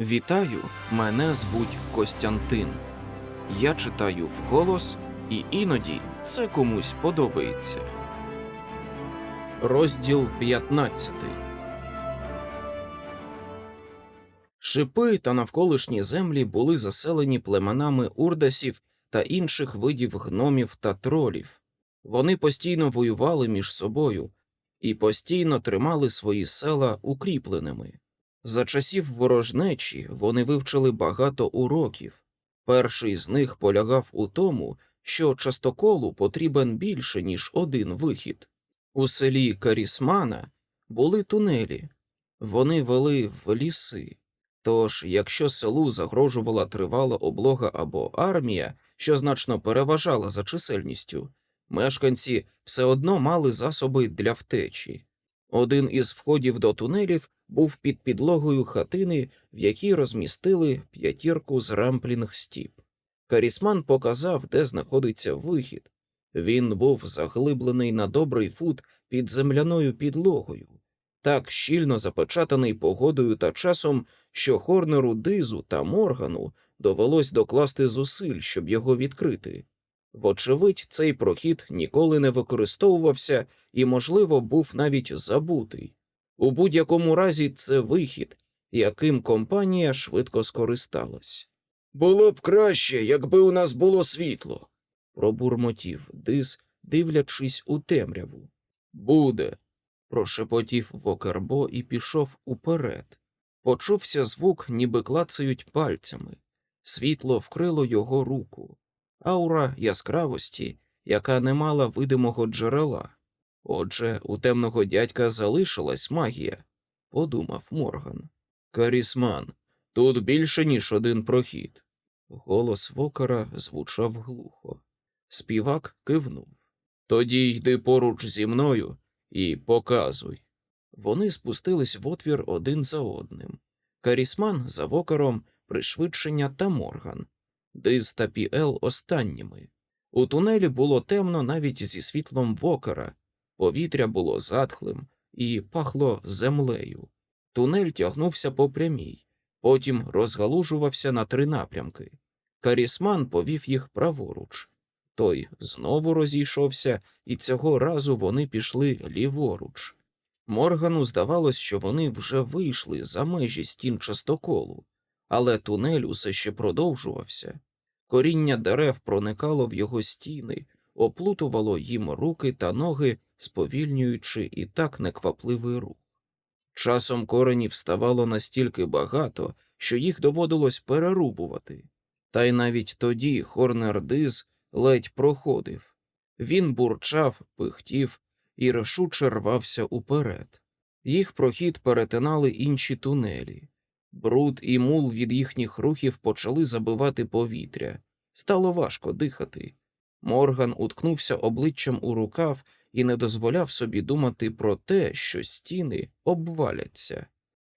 Вітаю, мене звуть Костянтин. Я читаю вголос, і іноді це комусь подобається. Розділ 15 Шипи та навколишні землі були заселені племенами урдасів та інших видів гномів та тролів. Вони постійно воювали між собою і постійно тримали свої села укріпленими. За часів ворожнечі вони вивчили багато уроків. Перший з них полягав у тому, що частоколу потрібен більше, ніж один вихід. У селі Карісмана були тунелі, вони вели в ліси. Тож, якщо селу загрожувала тривала облога або армія, що значно переважала за чисельністю, мешканці все одно мали засоби для втечі. Один із входів до тунелів був під підлогою хатини, в якій розмістили п'ятірку з рамплінг стіп. Карісман показав, де знаходиться вихід. Він був заглиблений на добрий фут під земляною підлогою, так щільно запечатаний погодою та часом, що Хорнеру Дизу та Моргану довелось докласти зусиль, щоб його відкрити. Вочевидь, цей прохід ніколи не використовувався і, можливо, був навіть забутий. У будь-якому разі це вихід, яким компанія швидко скористалась. Було б краще, якби у нас було світло, пробурмотів Дис, дивлячись у темряву. Буде. прошепотів Вокербо і пішов уперед. Почувся звук, ніби клацають пальцями. Світло вкрило його руку, аура яскравості, яка не мала видимого джерела. Отже, у темного дядька залишилась магія, подумав Морган. Карісман, тут більше, ніж один прохід. Голос вокера звучав глухо. Співак кивнув. Тоді йди поруч зі мною і показуй. Вони спустились в отвір один за одним. Карісман за вокером, пришвидшення та Морган, Диз останніми. У тунелі було темно навіть зі світлом вокера, повітря було затхлим і пахло землею. Тунель тягнувся по прямій, потім розгалужувався на три напрямки. Карісман повів їх праворуч. Той знову розійшовся, і цього разу вони пішли ліворуч. Моргану здавалось, що вони вже вийшли за межі стін частоколу, але тунель усе ще продовжувався. Коріння дерев проникало в його стіни, оплутувало їм руки та ноги, сповільнюючи і так неквапливий рух. Часом коренів ставало настільки багато, що їх доводилось перерубувати. Та й навіть тоді Хорнер Диз ледь проходив. Він бурчав, пихтів і рішуче рвався уперед. Їх прохід перетинали інші тунелі. Бруд і мул від їхніх рухів почали забивати повітря. Стало важко дихати. Морган уткнувся обличчям у рукав і не дозволяв собі думати про те, що стіни обваляться.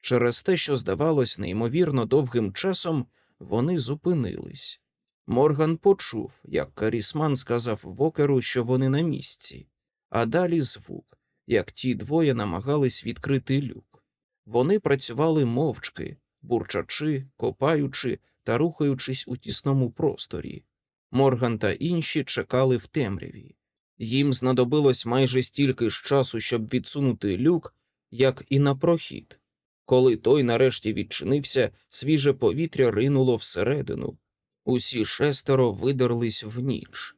Через те, що здавалось неймовірно довгим часом, вони зупинились. Морган почув, як Карісман сказав Вокеру, що вони на місці, а далі звук, як ті двоє намагались відкрити люк. Вони працювали мовчки, бурчачи, копаючи та рухаючись у тісному просторі. Морган та інші чекали в темряві. Їм знадобилось майже стільки ж часу, щоб відсунути люк, як і на прохід. Коли той нарешті відчинився, свіже повітря ринуло всередину. Усі шестеро видерлись в ніч.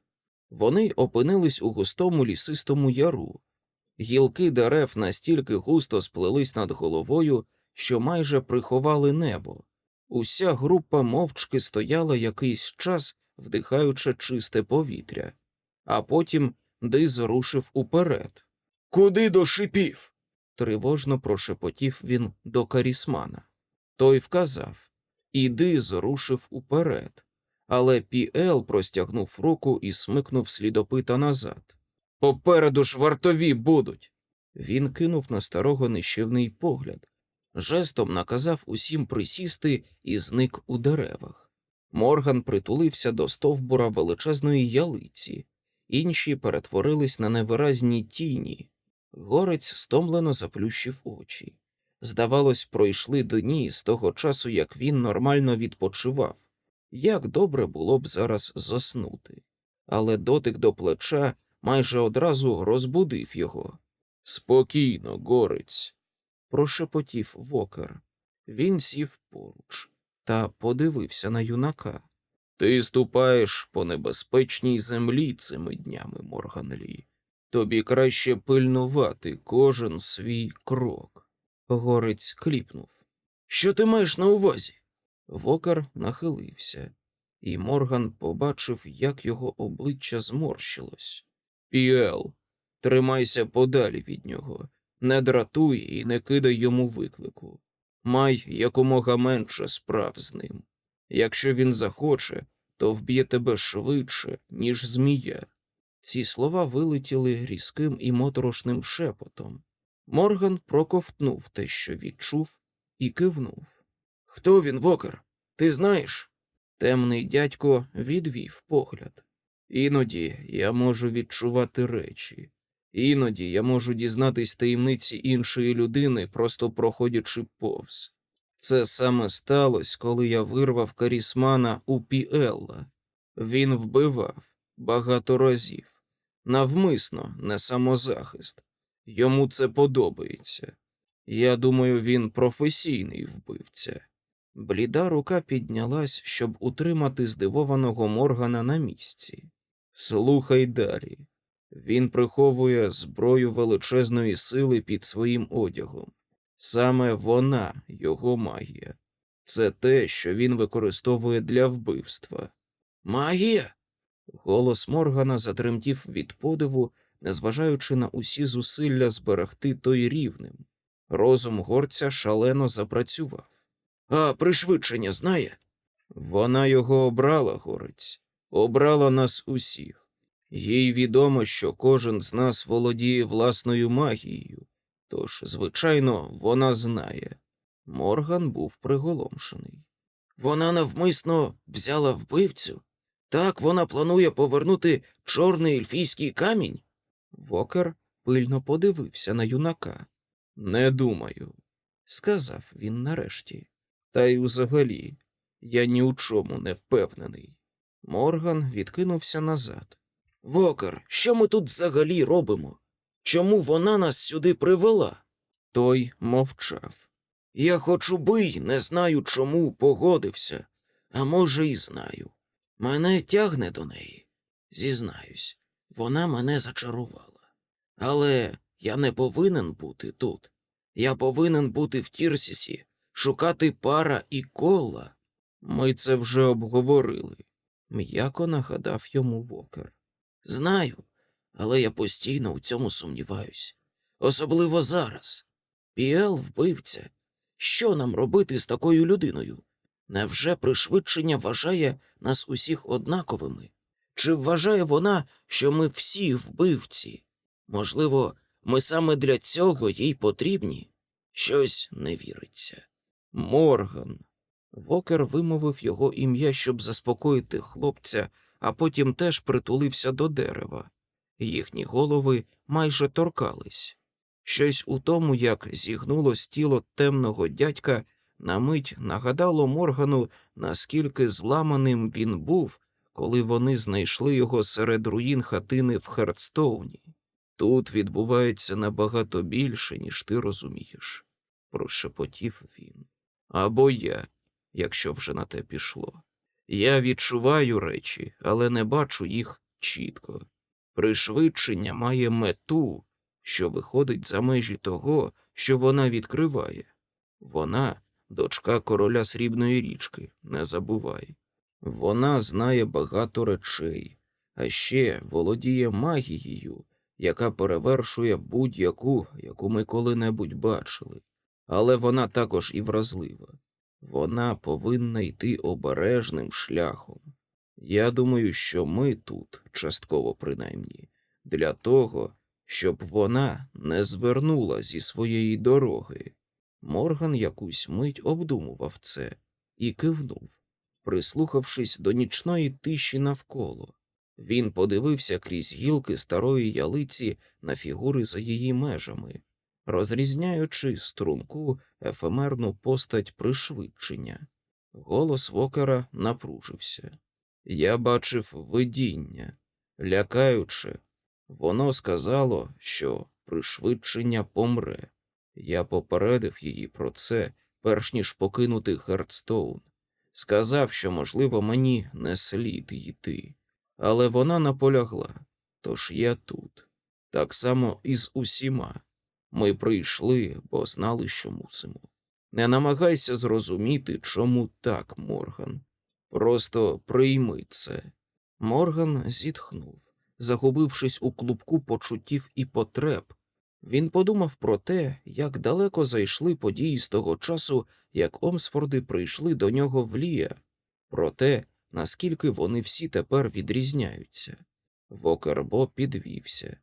Вони опинились у густому лісистому яру. Гілки дерев настільки густо сплелись над головою, що майже приховали небо. Уся група мовчки стояла якийсь час, вдихаючи чисте повітря, а потім Диз рушив уперед. Куди до шипів? тривожно прошепотів він до Карісмана. Той вказав, і Диз рушив уперед, але Піел простягнув руку і смикнув слідопита назад. Попереду ж вартові будуть. Він кинув на старого нищівний погляд, жестом наказав усім присісти і зник у деревах. Морган притулився до стовбура величезної ялиці, інші перетворились на невиразні тіні. Горець стомлено заплющив очі. Здавалось, пройшли дні з того часу, як він нормально відпочивав. Як добре було б зараз заснути. Але дотик до плеча майже одразу розбудив його. Спокійно, горець, прошепотів вокер. Він сів поруч та подивився на юнака. Ти ступаєш по небезпечній землі цими днями, Морганлі. Тобі краще пильнувати кожен свій крок. Горець кліпнув. Що ти маєш на увазі? Вокер нахилився, і Морган побачив, як його обличчя зморщилось. Піел, тримайся подалі від нього, не дратуй і не кидай йому виклику. Май якомога менше справ з ним. Якщо він захоче, то вб'є тебе швидше, ніж змія. Ці слова вилетіли різким і моторошним шепотом. Морган проковтнув те, що відчув, і кивнув. Хто він, Вокер? Ти знаєш? Темний дядько відвів погляд. Іноді я можу відчувати речі, іноді я можу дізнатись таємниці іншої людини, просто проходячи повз. Це саме сталося, коли я вирвав карісмана у Піелла. Він вбивав багато разів, навмисно, не самозахист. Йому це подобається. Я думаю, він професійний вбивця. Бліда рука піднялась, щоб утримати здивованого Моргана на місці. Слухай далі. Він приховує зброю величезної сили під своїм одягом. Саме вона його магія. Це те, що він використовує для вбивства. Магія? Голос Моргана затремтів від подиву, незважаючи на усі зусилля зберегти той рівним. Розум горця шалено запрацював. А пришвидшення знає? Вона його обрала, горець, обрала нас усіх. Їй відомо, що кожен з нас володіє власною магією, тож, звичайно, вона знає. Морган був приголомшений. Вона навмисно взяла вбивцю. Так вона планує повернути чорний ельфійський камінь. Вокер пильно подивився на юнака. Не думаю, сказав він нарешті. Та й взагалі, я ні у чому не впевнений. Морган відкинувся назад. Вокер, що ми тут взагалі робимо? Чому вона нас сюди привела? Той мовчав. Я хочу бий, не знаю чому погодився, а може, і знаю. Мене тягне до неї. Зізнаюсь, вона мене зачарувала. Але я не повинен бути тут. Я повинен бути в Тірсісі, шукати пара і кола. Ми це вже обговорили, м'яко нагадав йому Вокер. Знаю, але я постійно у цьому сумніваюсь. Особливо зараз. Піел вбивця. Що нам робити з такою людиною? Невже пришвидшення вважає нас усіх однаковими? Чи вважає вона, що ми всі вбивці? Можливо, ми саме для цього їй потрібні? Щось не віриться. Морган. Вокер вимовив його ім'я, щоб заспокоїти хлопця, а потім теж притулився до дерева. Їхні голови майже торкались. Щось у тому, як зігнулось тіло темного дядька, на мить нагадало Моргану, наскільки зламаним він був, коли вони знайшли його серед руїн хатини в Хардстоуні. Тут відбувається набагато більше, ніж ти розумієш, прошепотів він. Або я, якщо вже на те пішло. Я відчуваю речі, але не бачу їх чітко. Пришвидшення має мету, що виходить за межі того, що вона відкриває. Вона дочка короля срібної річки, не забувай. Вона знає багато речей, а ще володіє магією, яка перевершує будь-яку, яку ми коли-небудь бачили. Але вона також і вразлива. Вона повинна йти обережним шляхом. Я думаю, що ми тут, частково принаймні, для того, щоб вона не звернула зі своєї дороги. Морган якусь мить обдумував це і кивнув, прислухавшись до нічної тиші навколо. Він подивився крізь гілки старої ялиці на фігури за її межами. Розрізняючи струнку ефемерну постать пришвидшення. Голос Вокера напружився. Я бачив видіння, лякаючи, воно сказало, що пришвидшення помре. Я попередив її про це, перш ніж покинути Хардстоун. Сказав, що, можливо, мені не слід йти, але вона наполягла, тож я тут. Так само і з усіма. Ми прийшли, бо знали, що мусимо. Не намагайся зрозуміти, чому так, Морган. Просто прийми це. Морган зітхнув, загубившись у клубку почуттів і потреб. Він подумав про те, як далеко зайшли події з того часу, як Омсфорди прийшли до нього в Лія, про те, наскільки вони всі тепер відрізняються. Вокербо підвівся.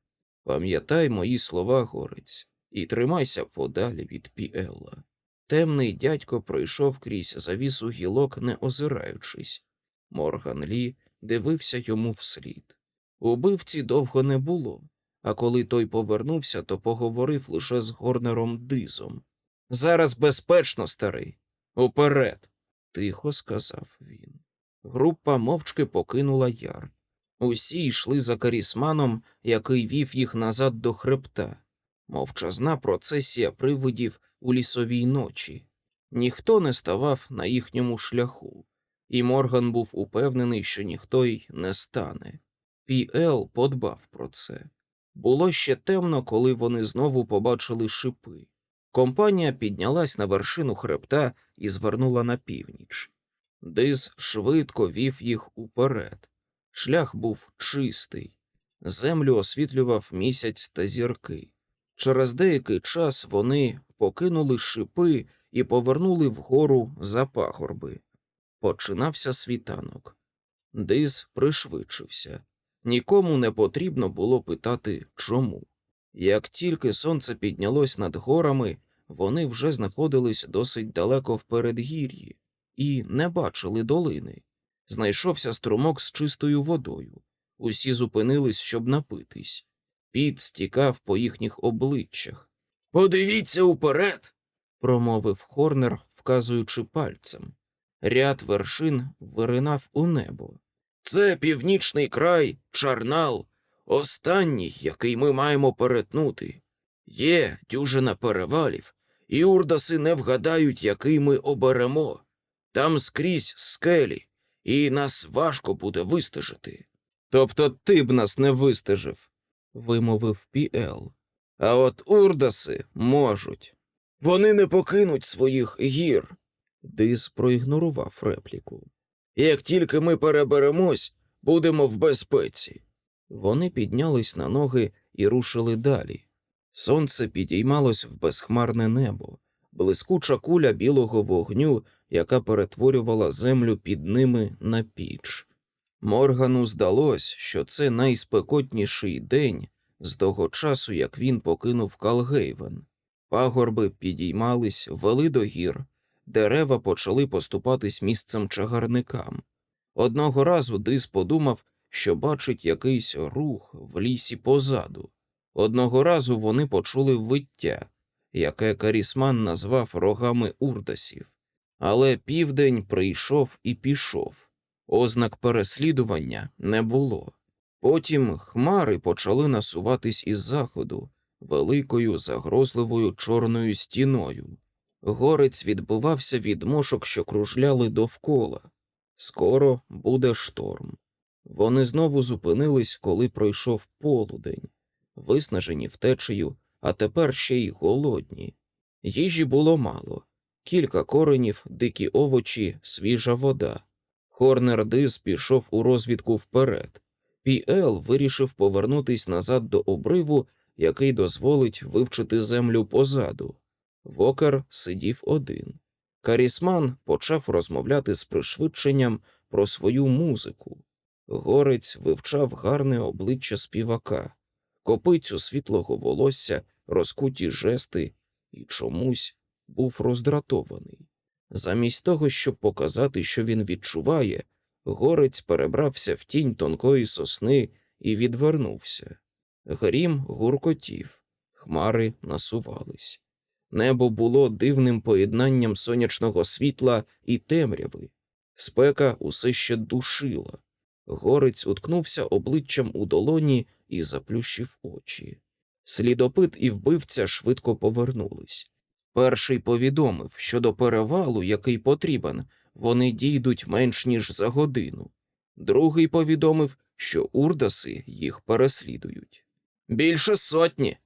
Пам'ятай мої слова, горець, і тримайся подалі від Піелла. Темний дядько пройшов крізь завісу гілок, не озираючись. Морган Лі дивився йому вслід. Убивці довго не було, а коли той повернувся, то поговорив лише з Горнером Дизом. Зараз безпечно, старий. Уперед, тихо сказав він. Група мовчки покинула яр. Усі йшли за карісманом, який вів їх назад до хребта. Мовчазна процесія привидів у лісовій ночі. Ніхто не ставав на їхньому шляху, і Морган був упевнений, що ніхто й не стане. Пі-Ел подбав про це. Було ще темно, коли вони знову побачили шипи. Компанія піднялась на вершину хребта і звернула на північ. Диз швидко вів їх уперед. Шлях був чистий, землю освітлював місяць та зірки. Через деякий час вони покинули шипи і повернули вгору за пагорби. Починався світанок. Диз пришвидшився. Нікому не потрібно було питати чому. Як тільки сонце піднялось над горами, вони вже знаходились досить далеко в передгір'ї і не бачили долини. Знайшовся струмок з чистою водою. Усі зупинились, щоб напитись. Піт стікав по їхніх обличчях. Подивіться уперед, промовив Хорнер, вказуючи пальцем. Ряд вершин виринав у небо. Це північний край, чарнал, останній, який ми маємо перетнути. Є дюжина перевалів, і урдаси не вгадають, який ми оберемо. Там скрізь скелі, і нас важко буде вистежити. Тобто ти б нас не вистежив, вимовив Піел. А от урдаси можуть. Вони не покинуть своїх гір. Дис проігнорував репліку. Як тільки ми переберемось, будемо в безпеці. Вони піднялись на ноги і рушили далі. Сонце підіймалось в безхмарне небо, блискуча куля білого вогню, яка перетворювала землю під ними на піч. Моргану здалось, що це найспекотніший день з того часу, як він покинув Калгейвен. Пагорби підіймались, вели до гір, дерева почали поступатись місцем чагарникам. Одного разу Дис подумав, що бачить якийсь рух в лісі позаду. Одного разу вони почули виття, яке Карісман назвав рогами урдасів. Але південь прийшов і пішов. Ознак переслідування не було. Потім хмари почали насуватись із заходу великою загрозливою чорною стіною. Горець відбивався від мошок, що кружляли довкола. Скоро буде шторм. Вони знову зупинились, коли пройшов полудень, виснажені втечею, а тепер ще й голодні. Їжі було мало кілька коренів, дикі овочі, свіжа вода. Хорнер Диз пішов у розвідку вперед. Пі-Ел вирішив повернутись назад до обриву, який дозволить вивчити землю позаду. Вокер сидів один. Карісман почав розмовляти з пришвидшенням про свою музику. Горець вивчав гарне обличчя співака, копицю світлого волосся, розкуті жести і чомусь був роздратований. Замість того, щоб показати, що він відчуває, горець перебрався в тінь тонкої сосни і відвернувся. Грім гуркотів, Хмари насувались. Небо було дивним поєднанням сонячного світла і темряви. Спека усе ще душила. Горець уткнувся обличчям у долоні і заплющив очі. Слідопит і вбивця швидко повернулись. Перший повідомив, що до перевалу, який потрібен, вони дійдуть менш ніж за годину. Другий повідомив, що урдаси їх переслідують. Більше сотні.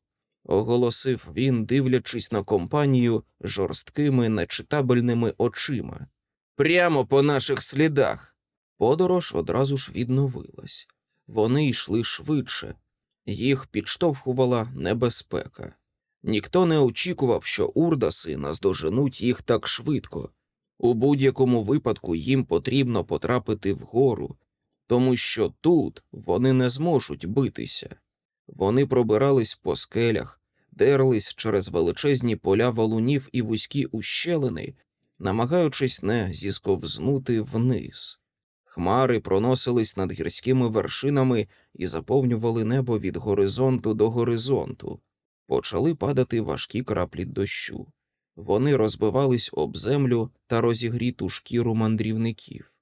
оголосив він, дивлячись на компанію жорсткими нечитабельними очима. Прямо по наших слідах. Подорож одразу ж відновилась. Вони йшли швидше, їх підштовхувала небезпека. Ніхто не очікував, що урдаси наздоженуть їх так швидко. У будь-якому випадку їм потрібно потрапити вгору, тому що тут вони не зможуть битися. Вони пробирались по скелях, дерлись через величезні поля валунів і вузькі ущелини, намагаючись не зісковзнути вниз. Хмари проносились над гірськими вершинами і заповнювали небо від горизонту до горизонту. Почали падати важкі краплі дощу. Вони розбивались об землю та розігріту шкіру мандрівників.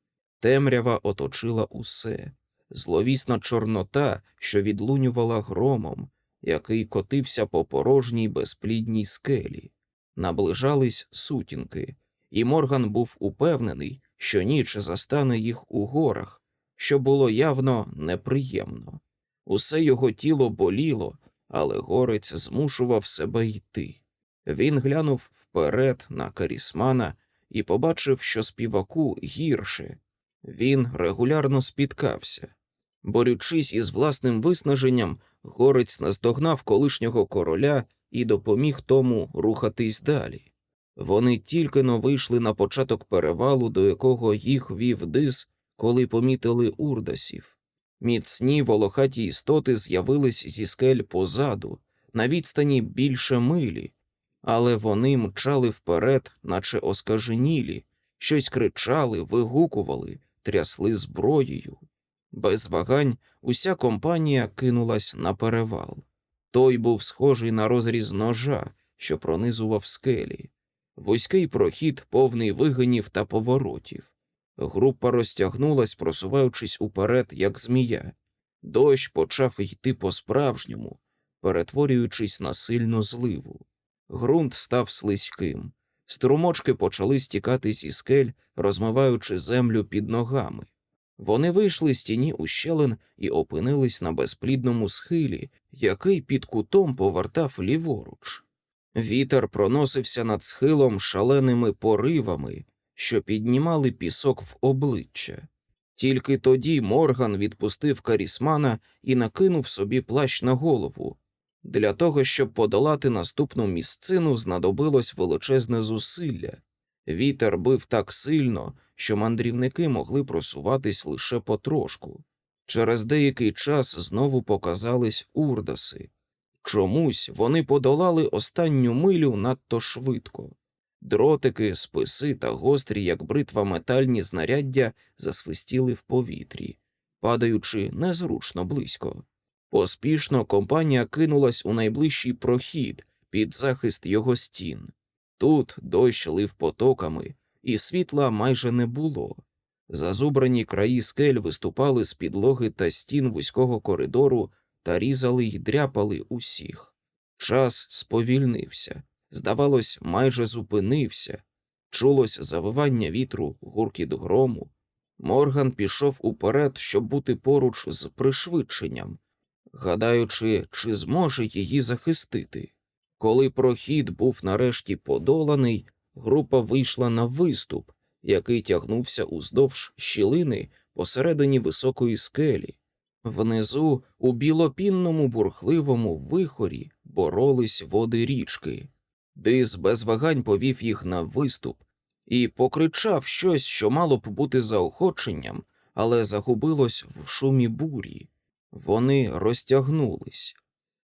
Темрява оточила усе, зловісна чорнота, що відлунювала громом, який котився по порожній безплідній скелі. Наближались сутінки, і Морган був упевнений, що ніч застане їх у горах, що було явно неприємно. Усе його тіло боліло, але горець змушував себе йти. Він глянув вперед на карісмана і побачив, що співаку гірше. Він регулярно спіткався. Борючись із власним виснаженням, горець наздогнав колишнього короля і допоміг тому рухатись далі. Вони тільки но вийшли на початок перевалу, до якого їх вів дис, коли помітили урдасів. Міцні волохаті істоти з'явились зі скель позаду, на відстані більше милі, але вони мчали вперед, наче оскаженілі, щось кричали, вигукували, трясли зброєю. Без вагань уся компанія кинулась на перевал. Той був схожий на розріз ножа, що пронизував скелі, вузький прохід, повний вигинів та поворотів. Група розтягнулась, просуваючись уперед, як змія. Дощ почав йти по-справжньому, перетворюючись на сильну зливу. Грунт став слизьким, струмочки почали стікати зі скель, розмиваючи землю під ногами. Вони вийшли з тіні ущелин і опинились на безплідному схилі, який під кутом повертав ліворуч. Вітер проносився над схилом шаленими поривами, що піднімали пісок в обличчя. Тільки тоді Морган відпустив карісмана і накинув собі плащ на голову. Для того, щоб подолати наступну місцину, знадобилось величезне зусилля. Вітер бив так сильно, що мандрівники могли просуватись лише потрошку. Через деякий час знову показались урдаси. Чомусь вони подолали останню милю надто швидко. Дротики, списи та гострі, як бритва метальні знаряддя, засвистіли в повітрі, падаючи незручно близько. Поспішно компанія кинулась у найближчий прохід під захист його стін. Тут дощ лив потоками, і світла майже не було. Зазубрані краї скель виступали з підлоги та стін вузького коридору та різали й дряпали усіх. Час сповільнився, здавалось, майже зупинився. Чулось завивання вітру, гуркіт грому. Морган пішов уперед, щоб бути поруч з пришвидшенням, гадаючи, чи зможе її захистити. Коли прохід був нарешті подоланий, група вийшла на виступ, який тягнувся уздовж щілини посередині високої скелі. Внизу, у білопінному бурхливому вихорі, боролись води річки. Дис без вагань повів їх на виступ і покричав щось, що мало б бути заохоченням, але загубилось в шумі бурі. Вони розтягнулись.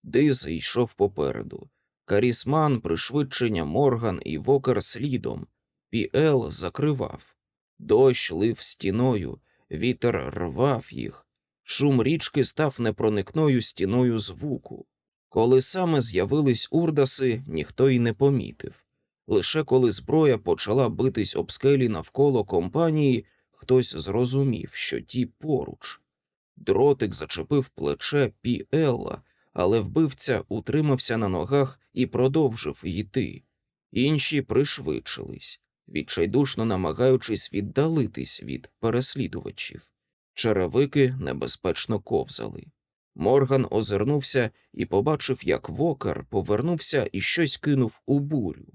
Диз йшов попереду. Карісман, пришвидшення Морган і Вокер слідом. Піел закривав. Дощ лив стіною, вітер рвав їх. Шум річки став непроникною стіною звуку. Коли саме з'явились урдаси, ніхто й не помітив. Лише коли зброя почала битись об скелі навколо компанії, хтось зрозумів, що ті поруч. Дротик зачепив плече Пі Елла, але вбивця утримався на ногах і продовжив йти. Інші пришвидшились, відчайдушно намагаючись віддалитись від переслідувачів. Черевики небезпечно ковзали. Морган озирнувся і побачив, як вокер повернувся і щось кинув у бурю.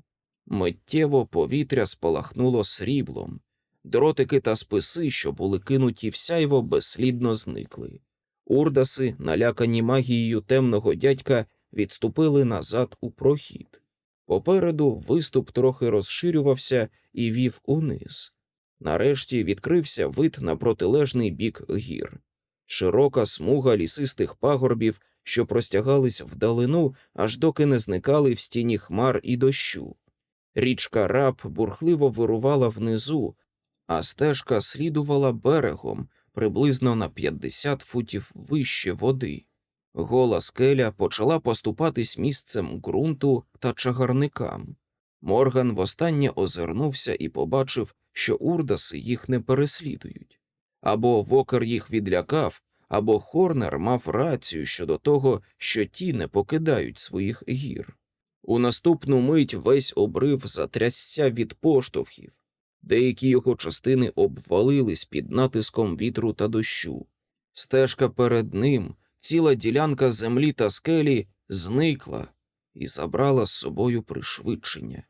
Миттєво повітря спалахнуло сріблом. Дротики та списи, що були кинуті в сяйво, безслідно зникли. Урдаси, налякані магією темного дядька, відступили назад у прохід. Попереду виступ трохи розширювався і вів униз. Нарешті відкрився вид на протилежний бік гір. Широка смуга лісистих пагорбів, що простягались вдалину, аж доки не зникали в стіні хмар і дощу. Річка Раб бурхливо вирувала внизу, а стежка слідувала берегом приблизно на 50 футів вище води. Гола скеля почала поступатись місцем ґрунту та чагарникам. Морган востаннє озирнувся і побачив, що урдаси їх не переслідують. Або вокер їх відлякав, або Хорнер мав рацію щодо того, що ті не покидають своїх гір. У наступну мить весь обрив затрясся від поштовхів. Деякі його частини обвалились під натиском вітру та дощу. Стежка перед ним, ціла ділянка землі та скелі зникла і забрала з собою пришвидшення.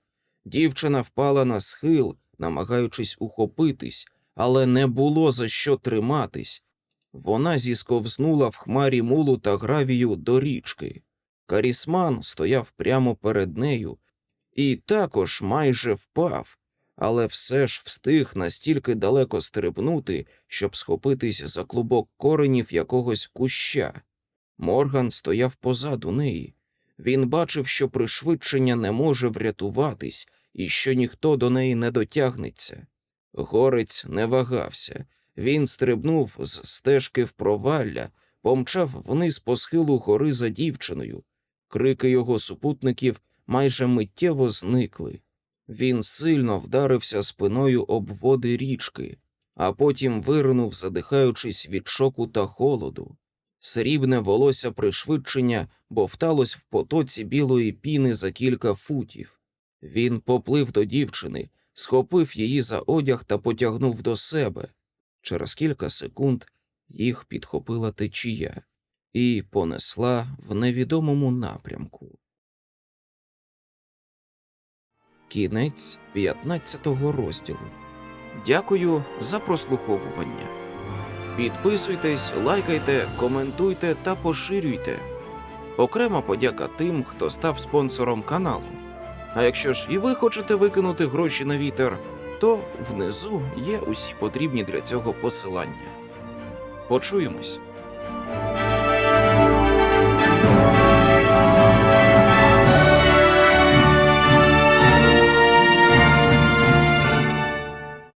Дівчина впала на схил, намагаючись ухопитись, але не було за що триматись. Вона зісковзнула в хмарі мулу та гравію до річки. Карісман стояв прямо перед нею і також майже впав, але все ж встиг настільки далеко стрибнути, щоб схопитись за клубок коренів якогось куща. Морган стояв позаду неї. Він бачив, що пришвидшення не може врятуватись і що ніхто до неї не дотягнеться. Горець не вагався. Він стрибнув з стежки в провалля, помчав вниз по схилу гори за дівчиною. Крики його супутників майже миттєво зникли. Він сильно вдарився спиною об води річки, а потім виринув, задихаючись від шоку та холоду. Срібне волосся пришвидшення бовталось в потоці білої піни за кілька футів. Він поплив до дівчини, схопив її за одяг та потягнув до себе. Через кілька секунд їх підхопила течія і понесла в невідомому напрямку. Кінець 15-го розділу. Дякую за прослуховування. Підписуйтесь, лайкайте, коментуйте та поширюйте. Окрема подяка тим, хто став спонсором каналу. А якщо ж і ви хочете викинути гроші на вітер, то внизу є усі потрібні для цього посилання. Почуємось.